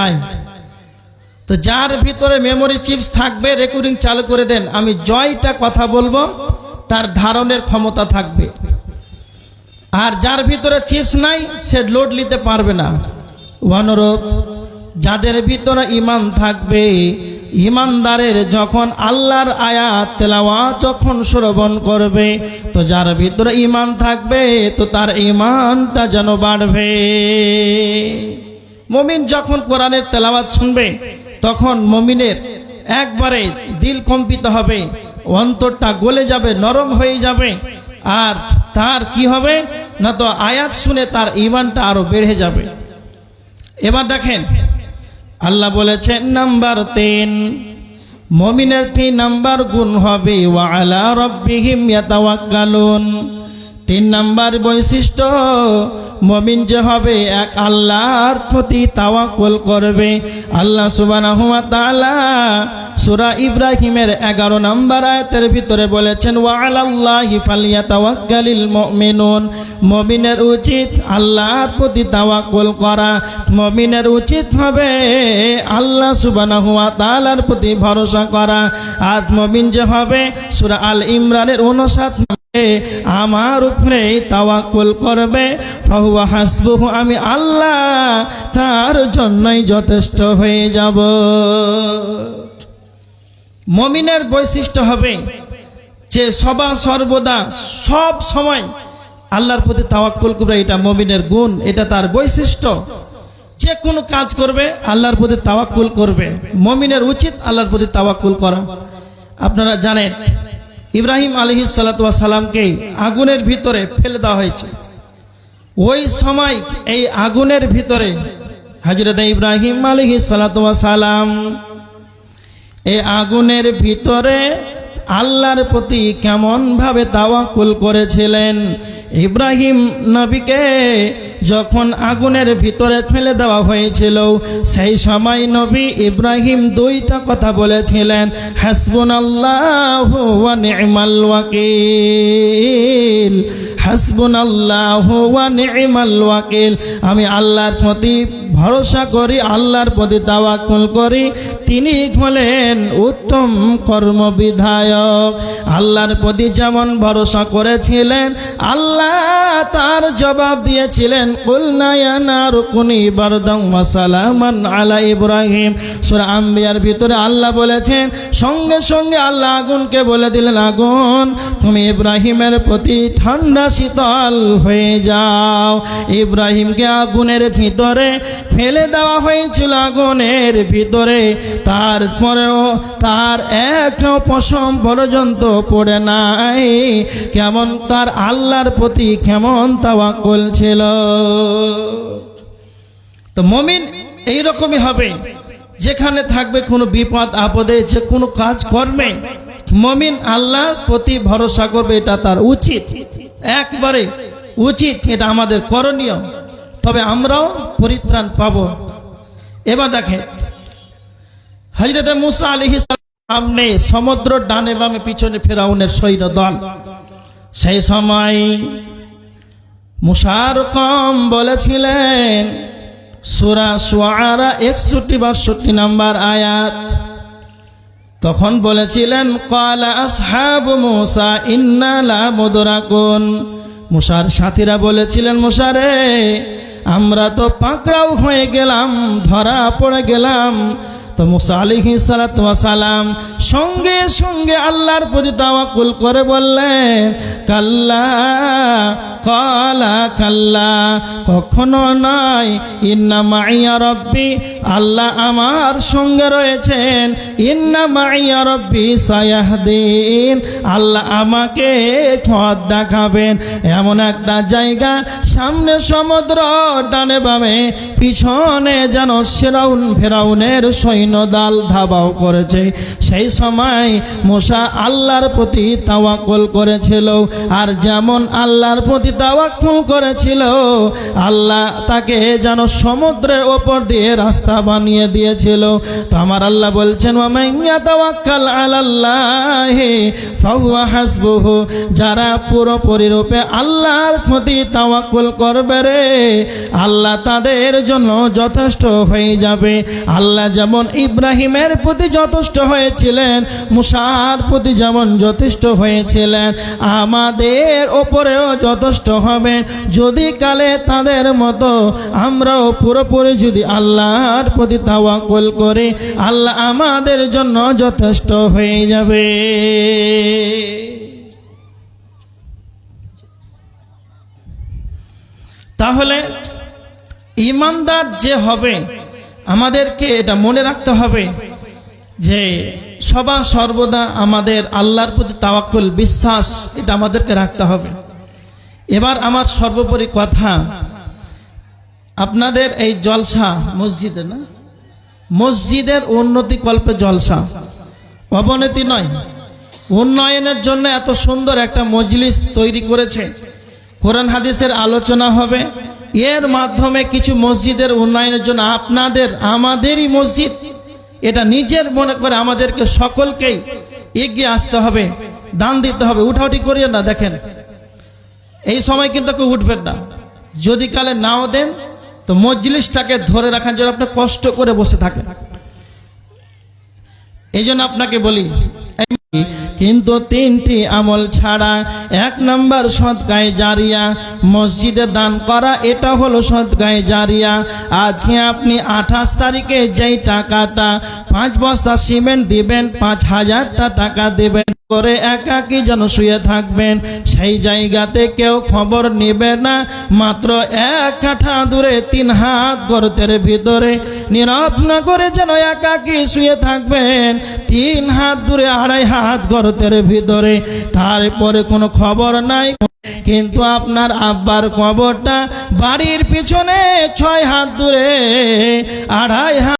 নাই। তো যার ভিতরে মেমোরি চিপস থাকবে রেকর্ডিং চালু করে দেন। আমি জয়টা কথা বলব, তার ধারণের ক্ষমতা থাকবে। আর যার ভিতরে চিপস নাই, সে লোড নিতে পারবে না। অনুরূপ, যাদের ভিতরে ইমান থাকবে ইমানদারের যখন আল্লাহর আয়াত তেলাওয়া যখন শ্রবণ করবে, তো যার ভিতরে ইমান থাকবে, তো তার ইমানটা যেন বাড়বে। মমিন যখন কোরআনের তেলাওয়াত শুনবে, তখন মমিনের একবারে দিল কম্পিত হবে, অন্তরটা গলে যাবে, নরম হয়ে যাবে। আর তার কি হবে? না তো আয়াত শুনে তার ইমানটা আরও বেড়ে যাবে। এবার দেখেন, আল্লাহ বলেছেন, নাম্বার তিন, মমিনের তিন নাম্বার গুণ হবে? ওয়া ওয়ালা রব্বিহিম ইয়াতাওয়াক্কালুন। তিন নাম্বার বৈশিষ্ট্য, মমিন যে হবে এক আল্লাহর প্রতি তাওয়াক্কুল করবে। আল্লাহ তাআলা সূরা ইব্রাহিমের 11 নম্বর আয়তের ভিতরে বলেছেন মুমিনের উচিত আল্লাহর প্রতি তাওয়াক্কুল করা। মুমিনের উচিত হবে আল্লাহ সুবহানাহু ওয়া তাআলার প্রতি ভরসা করা। আর মুমিন যে হবে সুরা আল ইমরানের 59 আমার উপরে তাওয়াক্কুল করবে, ফাহুয়া হাসবুহু, আমি আল্লাহ তার জন্যই যথেষ্ট হয়ে যাব। মমিনের বৈশিষ্ট্য হবে যে সবা সর্বদা সব সময় আল্লাহর প্রতি তাওয়াক্কুল করবে, এটা মমিনের গুণ, এটা তার বৈশিষ্ট্য। যে কোনো কাজ করবে, আল্লাহর প্রতি তাওয়াক্কুল করবে। মমিনের উচিত আল্লাহর প্রতি তাওয়াক্কুল করা। আপনারা জানেন ইব্রাহিম আলহি সালাতামকে আগুনের ভিতরে ফেলে দেওয়া হয়েছে। ওই সময় এই আগুনের ভিতরে হজরত ইব্রাহিম আলহি সালাম, এই আগুনের ভিতরে আল্লাহর প্রতি কেমন ভাবে তাওয়াকুল করেছিলেন? ইব্রাহিম নবীকে যখন আগুনের ভিতরে ফেলে দেওয়া হয়েছিল, সেই সময় নবী ইব্রাহিম দুইটা কথা বলেছিলেন হাসবুন আল্লাহ হাসবুন আল্লাহ নি'মাল ওয়াকিল। আমি আল্লাহর প্রতি ভরসা করি, আল্লাহর প্রতি তাওয়াক্কুল করি। তিনি হলেন উত্তম কর্মবিধায়ক। আল্লাহর প্রতি যেমন ভরসা করেছিলেন, আল্লাহ তার জবাব দিয়েছিলেন ওয়াসালামান আলা ইব্রাহিম। সূরা আম্বিয়ার ভিতরে আল্লাহ বলেছেন, সঙ্গে সঙ্গে আল্লাহ আগুনকে বলে দিলেন, আগুন, তুমি ইব্রাহিমের প্রতি ঠান্ডা শীতল হয়ে যাও। ইব্রাহিমকে আগুনের ভিতরে ফেলে দেওয়া হয়েছিল আগুনের ভিতরে। তারপরেও তার একটা পশম পর্যন্ত পড়ে নাই। কেমন তার আল্লাহর প্রতি কেমন তাওয়াক্কুল ছিল। তো মমিন এইরকমই হবে। যেখানে থাকবে কোনো বিপদ, আপদে যে কোনো কাজ করবে মমিন আল্লাহ প্রতি ভরসা করবে, এটা তার উচিত। একবারে উচিত এটা আমাদের করণীয়। তবে আমরাও পরিত্রাণ পাব। এবার দেখে হজরত মুসা আলহি সামনে সমুদ্র ডানে বামে পিছনে ফেরাউনের সৈন্য দল সেই সময় মুসার কম বলেছিলেন, সুরা সুয়ারা একষট্টি বাষট্টি নাম্বার আয়াত তখন বলেছিলেন, কালা আসহাব মুসা, ইন্না লা মুদরাকুন। মুসার সাথীরা বলেছিলেন মুসারে আমরা তো পাকড়াও হয়ে গেলাম, ধরা পড়ে গেলাম। তো মুসা আলিহি সালাম সঙ্গে সঙ্গে আল্লাহর প্রতি তাওয়াক্কুল করে বললেন, কাল্লা কালা কাল্লা। কখনো নয়, ইন্না মাইয়া রব্বি আল্লাহ আমার সঙ্গে রয়েছেন। ইন্না মাইয়া রব্বি সায়াহদিন আল্লাহ আমাকে পথ দেখাবেন। এমন একটা জায়গা সামনে সমুদ্র ডানে বামে, পিছনে যেন সেরাউন ফেরাউনের সৈন্য দাল ধাবাও করেছে। সেই সময় মোসা আল্লাহর প্রতি তাওয়াকল করেছিল। আর যেমন আল্লাহর প্রতি তাওয়াক্কুল করেছিল। আল্লাহ তাকে যেন সমুদ্রের ওপর দিয়ে রাস্তা বানিয়ে দিয়েছিল। তো আমার আল্লাহ বলছেন তাওয়াক্কাল আলাল্লাহি ফাহুয়া যারা পুরোপুরি রূপে আল্লাহর প্রতি তাওয়াক্কুল করবে রে, আল্লাহ তাদের জন্য যথেষ্ট হয়ে যাবে। আল্লাহ যেমন ইব্রাহিমের প্রতি যথেষ্ট হয়েছিলেন, মুসার প্রতি যেমন যথেষ্ট হয়েছিলেন, আমাদের ওপরেও যথেষ্ট হবেন যদি কালে তাদের মতো আমরাও পুরোপুরি যদি আল্লাহর প্রতি তাওয়াক্কুল করি, আল্লাহ আমাদের জন্য যথেষ্ট হয়ে যাবে। তাহলে ইমানদার যে হবে, আমাদেরকে এটা মনে রাখতে হবে যে সবা সর্বদা আমাদের আল্লাহর প্রতি তাওয়াক্কুল, বিশ্বাস, এটা আমাদেরকে রাখতে হবে। এবার আমার সর্বোপরি কথা, আপনাদের এই জলসা মসজিদে না? মসজিদের উন্নতি কল্পে জলসা। অবনতি নয়। উন্নয়নের জন্য এত সুন্দর একটা মজলিস তৈরি করেছে। কোরআন হাদিসের আলোচনা হবে। এর মাধ্যমে কিছু মসজিদের উন্নয়নের জন্য আপনাদের, আমাদেরই মসজিদ। এটা নিজের মনে করে আমাদেরকে সকলকেই এগিয়ে আসতে হবে, দান দিতে হবে। উঠাউটি করিও না, দেখেন। এই সময় কিন্তু কেউ উঠবেন না। যদি কালে নাও দেন, তো মজলিসটাকে ধরে রাখার জন্য আপনি কষ্ট করে বসে থাকেন। এই জন্য আপনাকে বলি কিন্তু তিনটি আমল ছাড়া এক নম্বর সৎকায় জারিয়া মসজিদে দান করা, এটা হলো সৎকায় জারিয়া। আজকে আপনি আঠাশ তারিখে যেই টাকাটা, পাঁচ বস্তা সিমেন্ট দিবেন, পাঁচ হাজারটা টাকা দেবেন। করে একাকি যেন শুয়ে থাকবেন? সেই জায়গাতে কেউ খবর নেবে না। মাত্র এক কাঠা দূরে তিন হাত গর্তের ভিতরে। নীরব না করে যেন একাকি শুয়ে থাকবেন? তিন হাত দূরে আড়াই হাত গর্তের ভিতরে। তারপরে কোনো খবর নাই। কিন্তু আপনার আব্বার কবরটা বাড়ির পিছনে ছয় হাত দূরে। আড়াই হাত